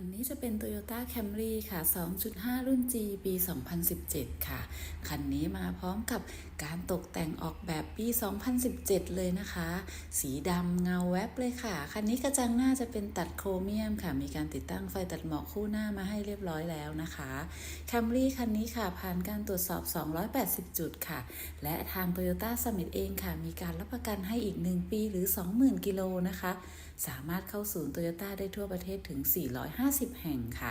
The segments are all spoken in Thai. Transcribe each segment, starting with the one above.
คันนี้จะเป็น Toyota Camry ค่ะ 2.5 รุ่น G ปี 2017 ค่ะ คันนี้มาพร้อมกับการตกแต่งออกแบบปี 2017 เลยนะคะ สีดำเงาแวบเลยค่ะ คันนี้กระจังหน้าจะเป็นตัดโครเมียมค่ะ มีการติดตั้งไฟตัดหมอกคู่หน้ามาให้เรียบร้อยแล้วนะคะ Camry คันนี้ค่ะ ผ่านการตรวจสอบ 280 จุดค่ะ และทาง Toyota Summit เองค่ะ มีการรับประกันให้อีก 1 ปีหรือ 20,000 กิโลนะคะ สามารถเข้าศูนย์โตโยต้าได้ทั่วประเทศถึง 450 แห่งค่ะ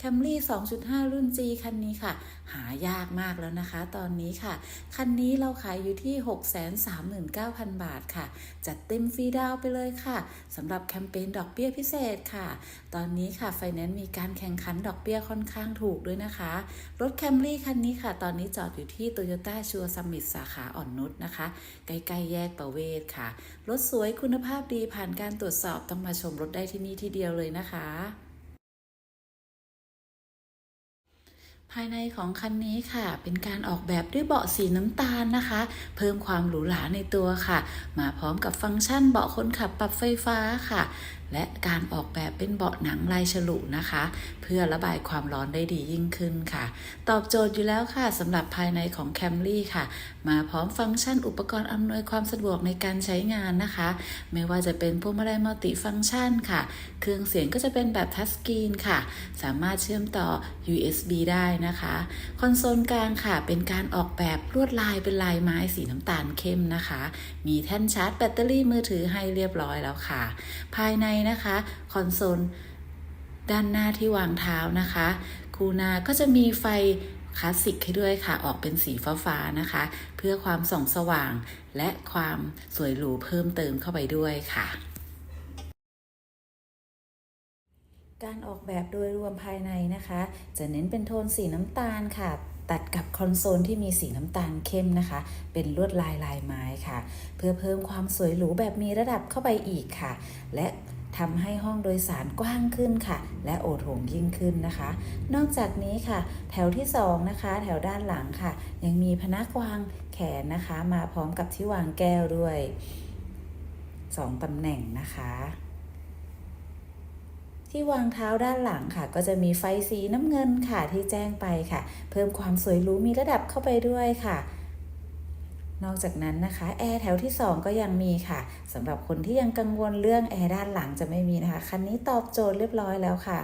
Camry 2.5 รุ่น G คันนี้ค่ะ หายากมากแล้วนะคะ ตอนนี้ค่ะ คันนี้เราขายอยู่ที่ 639,000 บาทค่ะ จัดเต็มฟรีดาวไปเลยค่ะสำหรับแคมเปญดอกเบี้ยพิเศษค่ะ ตอนนี้ค่ะไฟแนนซ์มีการแข่งขันดอกเบี้ยค่อนข้างถูกด้วยนะคะ รถ Camry คันนี้ค่ะ ตอนนี้จอดอยู่ที่ Toyota ชัวร์ซัมมิตสาขาอ่อนนุชนะคะ ใกล้ๆแยกประเวศค่ะ รถสวยคุณภาพดีผ่านการตรวจสอบต้องมาชมรถได้ที่นี่ที่เดียวเลยนะคะ ภายในของคันนี้ค่ะ เป็นการออกแบบด้วยเบาะสีน้ำตาลนะคะ เพิ่มความหรูหราในตัวค่ะ มาพร้อมกับฟังก์ชันเบาะคนขับปรับไฟฟ้าค่ะ และการออกแบบเป็นเบาะหนังลายฉลุนะคะ เพื่อระบายความร้อนได้ดียิ่งขึ้นค่ะ ตอบโจทย์อยู่แล้วค่ะสำหรับภายในของ Camry ค่ะ มาพร้อมฟังก์ชันอุปกรณ์อำนวยความสะดวกในการใช้งานนะคะ ไม่ว่าจะเป็นพวงมาลัยมัลติฟังก์ชันค่ะ เครื่องเสียงก็จะเป็นแบบทัชสกรีนค่ะ สามารถเชื่อมต่อ USB ได้นะคะ คอนโซลกลางค่ะ เป็นการออกแบบลวดลายเป็นลายไม้สีน้ำตาลเข้มนะคะ มีแท่นชาร์จแบตเตอรี่มือถือให้เรียบร้อยแล้วค่ะ ภายในนะคะ คอนโซลด้านหน้าที่วางเท้านะคะ คูนาก็จะมีไฟคลาสสิกให้ด้วยค่ะ ออกเป็นสีฟ้าๆนะคะ เพื่อความส่องสว่างและความสวยหรูเพิ่มเติมเข้าไปด้วยค่ะ การออกแบบโดยรวมภายในนะคะ จะเน้นเป็นโทนสีน้ำตาลค่ะ ตัดกับคอนโซลที่มีสีน้ำตาลเข้มนะคะ เป็นลวดลายลายไม้ค่ะ เพื่อเพิ่มความสวยหรูแบบมีระดับเข้าไปอีกค่ะ และทำให้ห้องโดยสารกว้างขึ้นค่ะ และโอโถงยิ่งขึ้นนะคะ นอกจากนี้ค่ะ แถวที่ 2 นะคะ แถวด้านหลังค่ะ ยังมีพนักวางแขนนะคะ มาพร้อมกับที่วางแก้วด้วย 2ตำแหน่งนะคะ ที่วางเท้าด้านหลังค่ะ ก็จะมีไฟสีน้ำเงินค่ะที่แจ้งไปค่ะ เพิ่มความสวยหรูมีระดับเข้าไปด้วยค่ะ นอกจากนั้นนะคะแอร์แถวที่ 2 ก็ยังมีค่ะสำหรับคนที่ยังกังวลเรื่องแอร์ด้านหลังจะไม่มีนะคะคันนี้ตอบโจทย์เรียบร้อยแล้วค่ะ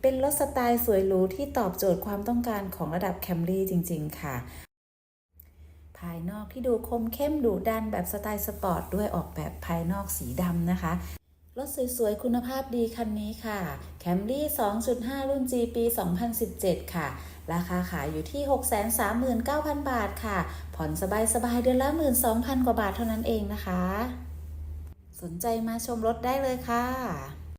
เป็นรถสไตล์สวยหรูที่ตอบโจทย์ความต้องการของระดับแคมรี่จริง ๆ ค่ะภายนอกที่ดูคมเข้มดุดันแบบสไตล์สปอร์ตด้วยออกแบบภายนอกสีดำนะคะ รถสวยๆ คุณภาพดีคันนี้ค่ะ Camry 2.5 รุ่น G ปี 2017 ค่ะ ราคาขายอยู่ที่ 639,000 บาทค่ะ ผ่อนสบายๆ เดือนละ 12,000 กว่าบาทเท่านั้นเองนะคะ สนใจมาชมรถได้เลยค่ะ